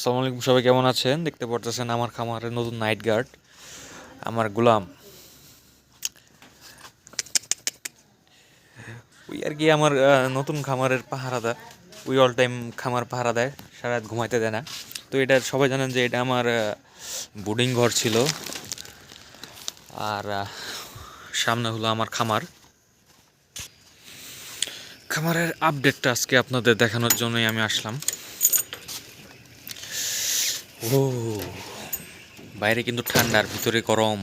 আসসালামু আলাইকুম, সবাই কেমন আছেন? দেখতে পারতেছেন আমার খামারের নতুন নাইট গার্ড আমার গোলাম। ওই আর কি আমার নতুন খামারের পাহারাদার। ওই অল টাইম খামার পাহারা দেয় সারা রাত ঘুমাইতে দেয় না। তো এটা সবাই জানেন যে এটা আমার বোর্ডিং ঘর ছিল। আর সামনে হলো আমার খামার। খামারের আপডেটটা আজকে আপনাদের দেখানোর জন্যই আমি আসলাম। ও বাইরে কিন্তু ঠান্ডার, ভিতরে গরম।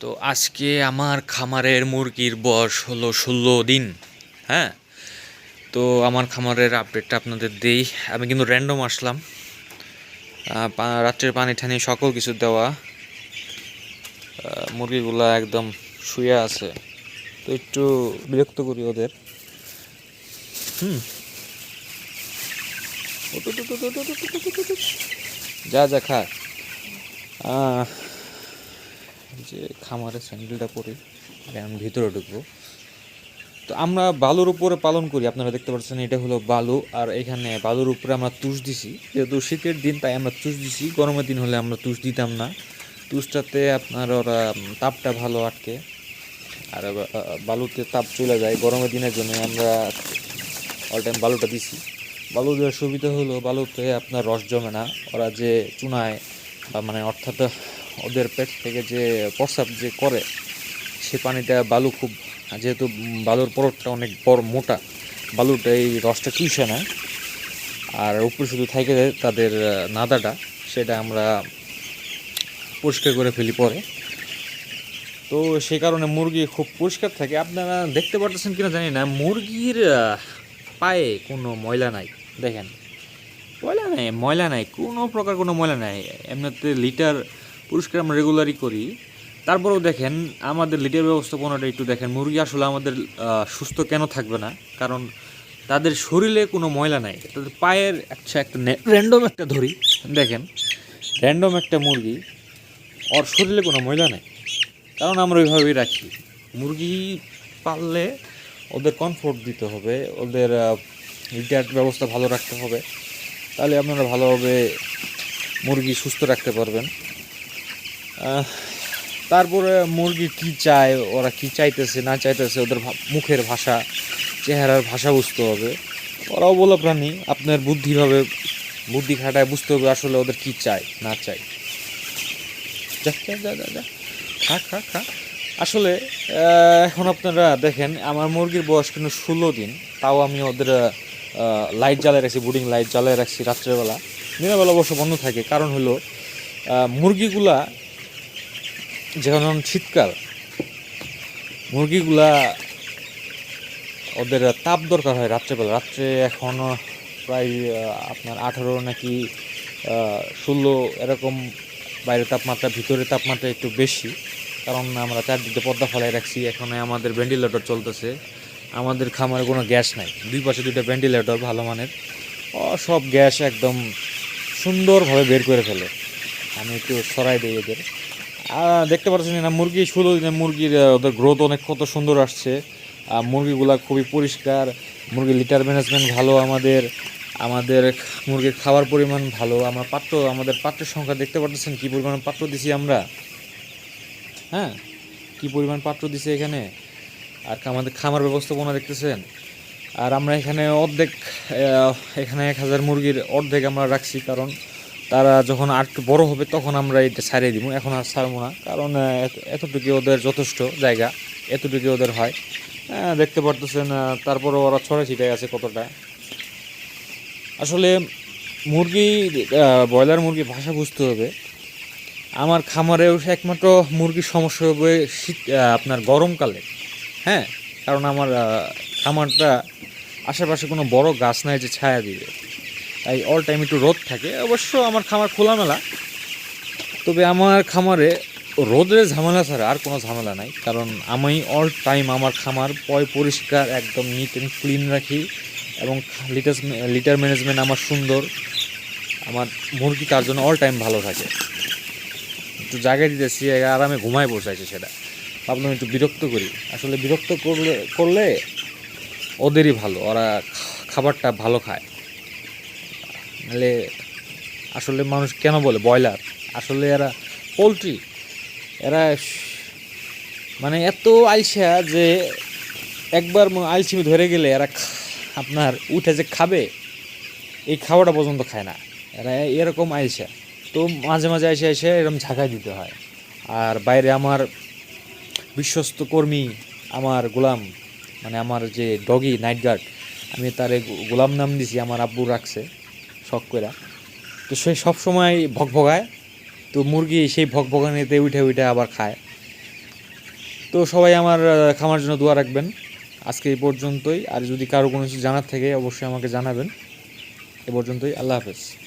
তো আজকে আমার খামারের মুরগির বয়স হলো ষোলো দিন হ্যাঁ? তো আমার খামারের আপডেটটা আপনাদের দেই। আমি কিন্তু র্যান্ডম আসলাম। রাত্রের পানি ঠানি সকল কিছু দেওয়া। মুরগিগুলা একদম শুয়ে আছে। তো একটু বিরক্ত করি ওদের। হুম। যা যা, খা। যে খামারে স্যান্ডেলটা পরে আমি ভিতরে ঢুকবো। তো আমরা বালুর উপরে পালন করি, আপনারা দেখতে পাচ্ছেন, এটা হলো বালু, আর এখানে বালুর উপরে আমরা তুষ দিছি। যেহেতু শীতের দিন, তাই আমরা তুষ দিছি, গরমের দিন হলে আমরা তুষ দিতাম না। তুষটাতে আপনার ওরা তাপটা ভালো আটকে, আর বালুতে তাপ চলে যায়। গরমের দিনের জন্য আমরা অল টাইম বালুটা দিছি। বালু দেওয়ার সুবিধা হলো বালুতে আপনার রস জমে না। ওরা যে চুনায় বা মানে অর্থাৎ ওদের পেট থেকে যে প্রস্রাব যে করে, সে পানিটা বালু খুব, যেহেতু বালুর পরতটা অনেক বড় মোটা, বালুটা এই রসটা চুষে নেয়। আর উপরে শুধু থাকে তাদের নাদাটা, সেটা আমরা পরিষ্কার করে ফেলি পরে। তো সেই কারণে মুরগি খুব পরিষ্কার থাকে। আপনারা দেখতে পারতেছেন কিনা জানি না, মুরগির পায়ে কোনো ময়লা নাই। দেখেন। ময়লা নাই ময়লা নাই, কোনো প্রকার কোনো ময়লা নাই। এমনিতে লিটার পরিষ্কার আমরা রেগুলারই করি। তারপরেও দেখেন, আমাদের লিটার ব্যবস্থাপনাটা একটু দেখেন, মুরগি আসলে আমাদের সুস্থ কেন থাকবে না? কারণ তাদের শরীরে কোনো ময়লা নাই। তাদের পায়ের আচ্ছা একটা র্যান্ডম একটা ধরি। দেখেন র্যান্ডম একটা মুরগি, ওর শরীরে কোনো ময়লা নাই। কারণ আমরা ওইভাবেই রাখি। মুরগি পাললে ওদের কমফোর্ট দিতে হবে, ওদের রিটায়ার্ড ব্যবস্থা ভালো রাখতে হবে। তাহলে আপনারা ভালোভাবে মুরগি সুস্থ রাখতে পারবেন। তারপরে মুরগি কি চায়, ওরা কি চাইতেছে, না চাইতেছে, ওদের মুখের ভাষা, চেহারার ভাষা বুঝতে হবে। ওরাও বলো প্রাণী, আপনার বুদ্ধিভাবে বুদ্ধি খাটায় বুঝতে হবে আসলে ওদের কি চায়, না চায়। যা যা যা যা খা খা খা। আসলে এখন আপনারা দেখেন, আমার মুরগির বয়স কিন্তু ষোলো দিন, তাও আমি ওদের লাইট জ্বালিয়ে রাখছি বুডিং লাইট জ্বালিয়ে রাখছি রাত্রেবেলা। দিনের বেলা অবশ্য বন্ধ থাকে, কারণ হলো মুরগিগুলা যখন শীতকাল, মুরগিগুলা ওদের তাপ দরকার হয় রাত্রেবেলা। রাত্রে এখন প্রায় আপনার আঠারো নাকি ষোলো এরকম বাইরের তাপমাত্রা ভিতরে তাপমাত্রা একটু বেশি। কারণ আমরা চারদিকে পর্দা ফেলাই রাখছি, এখানে আমাদের ভেন্টিলেটর চলতেছে। আমাদের খামারে কোনো গ্যাস নাই। দুই পাশে দুইটা ভেন্টিলেটর ভালো মানের। সব গ্যাস একদম সুন্দরভাবে বের করে ফেলে। আমি একটু সরাই দিই এদের। দেখতে পাচ্ছেন না মুরগি দিনে মুরগির ওদের গ্রোথ অনেক কত সুন্দর আসছে। আহ, মুরগিগুলা খুবই পরিষ্কার। মুরগির লিটার ম্যানেজমেন্ট ভালো আমাদের। আমাদের মুরগির খাবার পরিমাণ ভালো। আমরা পাত্র আমাদের পাত্রের সংখ্যা দেখতে পাচ্ছেন কি পরিমাণ পাত্র দিছি আমরা? হ্যাঁ? কি পরিমাণ পাত্র দিছে এখানে? আর আমাদের খামার ব্যবস্থাপনা দেখতেছেন। আর আমরা এখানে অর্ধেক এখানে এক হাজার মুরগির অর্ধেক আমরা রাখছি, কারণ তারা যখন আর বড় হবে তখন আমরা এটা ছাড়িয়ে দিব। এখন আর ছাড়বো না, কারণ এতটুকু ওদের যথেষ্ট জায়গা, এতটুকু ওদের হয়। দেখতে পারতেছেন তারপরে ওরা ছড়ে ছিটাই আছে কতটা। আসলে মুরগি ব্রয়লার মুরগি ভাষা বুঝতে হবে। আমার খামারেও একমাত্র মুরগির সমস্যা হবে শীত আপনার গরমকালে। হ্যাঁ কারণ আমার খামারটা আশেপাশে কোনো বড় গাছ নাই যে ছায়া দিবে। তাই অল টাইম একটু রোদ থাকে। অবশ্য আমার খামার খোলামেলা। তবে আমার খামারে রোদের ঝামেলা ছাড়া আর কোনো ঝামেলা নাই। কারণ আমি অল টাইম আমার খামার পয় পরিষ্কার, একদম নিট অ্যান্ড ক্লিন রাখি এবং লিটার লিটার ম্যানেজমেন্ট আমার সুন্দর। আমার মুরগি তার জন্য অল টাইম ভালো থাকে। একটু জায়গায় দিতেছি আরামে ঘুমায় বসাইছে সেটা। ভাবলাম একটু বিরক্ত করি। আসলে বিরক্ত করলে করলে ওদেরই ভালো, ওরা খাবারটা ভালো খায়। নাহলে আসলে মানুষ কেন বলে? ব্রয়লার। আসলে এরা পোলট্রি। এরা মানে এত আলসা যে একবার আলসিমি ধরে গেলে এরা আপনার উঠে যে খাবে, এই খাওয়াটা পর্যন্ত খায় না। এরা এরকম আইসা তো মাঝে মাঝে এসে এসে এরকম ঝাঁকাই দিতে হয়। আর বাইরে আমার বিশ্বস্ত কর্মী আমার গোলাম মানে আমার যে ডগি নাইট গার্ড আমি তারে গোলাম নাম দিছি, আমার আব্বু রাখছে, শখ করে তো সে সবসময় ভগভগায় তো মুরগি সেই ভগভগানিতে উঠে উঠে আবার খায়। তো সবাই আমার খামার জন্য দোয়া রাখবেন। আজকে এই পর্যন্তই। আর যদি কারও কোনো কিছু জানার থাকে, অবশ্যই আমাকে জানাবেন। এ পর্যন্তই। আল্লাহ হাফেজ।